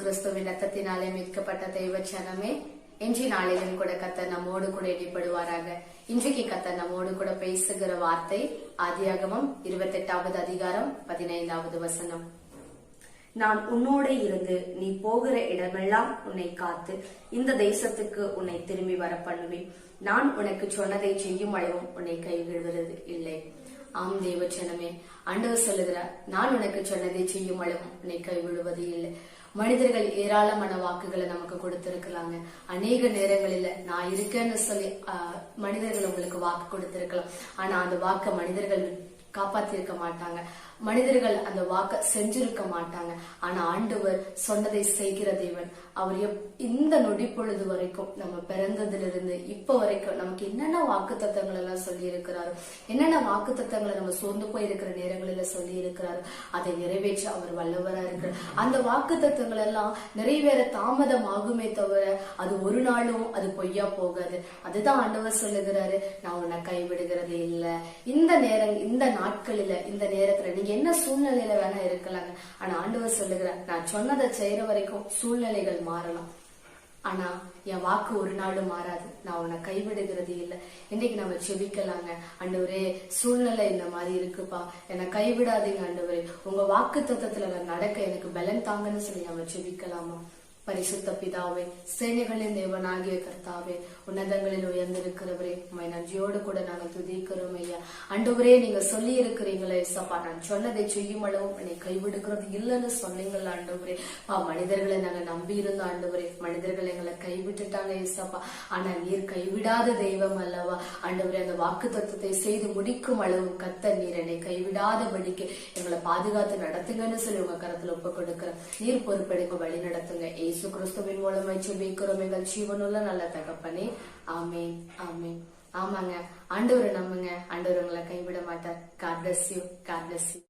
கிறிஸ்துவின் ரத்தத்தினாலே மீட்கப்பட்ட தெய்வ சனமே இன்றி நாளிலும் கூட கத்த நம்மோடு கூட இடைப்படுவாராக இன்றைக்கு கத்த நம்மோடு கூட பேசுகிற வார்த்தை ஆதியாகமம் இருபத்தெட்டாவது அதிகாரம் பதினைந்தாவது வசனம். நான் உன்னோட இருந்து நீ போகிற இடமெல்லாம் உன்னை காத்து இந்த தேசத்துக்கு உன்னை திரும்பி வர பண்ணுவேன் நான் உனக்கு சொன்னதை செய்யும் அளவும் உன்னை கைவிடுவது இல்லை. ஆம் தேவச்சனமே ஆண்டவர் சொல்லுகிறார் நான் உனக்கு சொன்னதை செய்யும் அளவும் உன்னை கைவிழுவது இல்லை. மனிதர்கள் ஏராளமான வாக்குகளை நமக்கு கொடுத்திருக்கலாங்க. அநேக நேரங்களில நான் இருக்கேன்னு சொல்லி மனிதர்கள் உங்களுக்கு வாக்கு கொடுத்திருக்கலாம். ஆனா அந்த வாக்கை மனிதர்கள் காப்பாத்திருக்க மாட்டாங்க. மனிதர்கள் அந்த வாக்க செஞ்சிருக்க மாட்டாங்க. ஆனா ஆண்டவர் சொன்னதை செய்கிற தேவன். அவர் எப்- இந்த நொடி பொழுது வரைக்கும் நம்ம பிறந்ததிலிருந்து இப்ப வரைக்கும் நமக்கு என்னென்ன வாக்கு தத்தங்கள் எல்லாம் சொல்லி இருக்கிறாரு என்னென்ன வாக்கு தத்தங்களை நம்ம சோர்ந்து போய் இருக்கிற நேரங்களில சொல்லி இருக்கிறாரு அதை நிறைவேற்ற அவர் வல்லவரா இருக்கிறார். அந்த வாக்கு தத்தங்கள் எல்லாம் நிறைவேற தாமதம் ஆகுமே தவிர அது ஒரு நாளும் அது பொய்யா போகாது. அதுதான் ஆண்டவர் சொல்லுகிறாரு நான் உன்னை கைவிடுகிறதே இல்லை. இந்த நேரம் இந்த நாட்களில இந்த நேரத்துல நீங்க என்ன சூழ்நிலையில வேணா இருக்கலாங்க. ஆனா ஆண்டவர் சொல்லுகிறார் நான் சொன்னதை செய்யற வரைக்கும் சூழ்நிலைகள் மாறலாம். ஆனா என் வாக்கு ஒரு நாளும் மாறாது. நான் உன்னை கைவிடுகிறது இல்ல. இன்னைக்கு நம்ம செபிக்கலாங்க. அண்டவரே சூழ்நிலை இந்த மாதிரி இருக்குப்பா. என்னை கைவிடாதீங்க அண்டவரே உங்க வாக்கு தத்துவத்துல நான் நடக்க எனக்கு பலன் தாங்கன்னு சொல்லி நம்ம செபிக்கலாமா? பரிசுத்த பிதாவே சேனைகளின் தேவனாகிய கர்த்தாவே உன்னதங்களில் உயர்ந்திருக்கிறவரே உம்மை நன்றியோடு கூட நாங்கள் துதிக்கிறோம் ஐயா. அண்டவரே நீங்க சொல்லி இருக்கிறீங்களே சப்பா நான் சொன்னதை செய்யும் அளவும் என்னை கைவிடுக்கிறது இல்லைன்னு சொன்னீங்களா ஆண்டவரே. பா மனிதர்களை நாங்க நம்பி இருந்த ஆண்டவரே மனிதர்கள் எங்களை கைவிட்டுட்டாங்க ஏசப்பா. ஆனா நீர் கைவிடாத தெய்வம் அல்லவா? ஆண்டவரே அந்த வாக்கு தத்துவத்தை செய்து முடிக்கும் அளவு கத்த நீர் என்னை கைவிடாதபடிக்கு எங்களை பாதுகாத்து நடத்துங்கன்னு சொல்லி உங்க கரத்துல ஒப்பு கொடுக்கிறேன் நீர் பொறுப்பெடுக்க வழி நடத்துங்க. ஏசு இயேசு கிறிஸ்துவின் மூலமாய் சொல்லிக்கிறோம் எங்கள் ஜீவனுள்ள நல்ல தகப்பனே. ஆமே ஆமே ஆமாங்க. ஆண்டவர் நம்புங்க. ஆண்டவர் உங்களை கைவிட மாட்டார். God bless you God bless you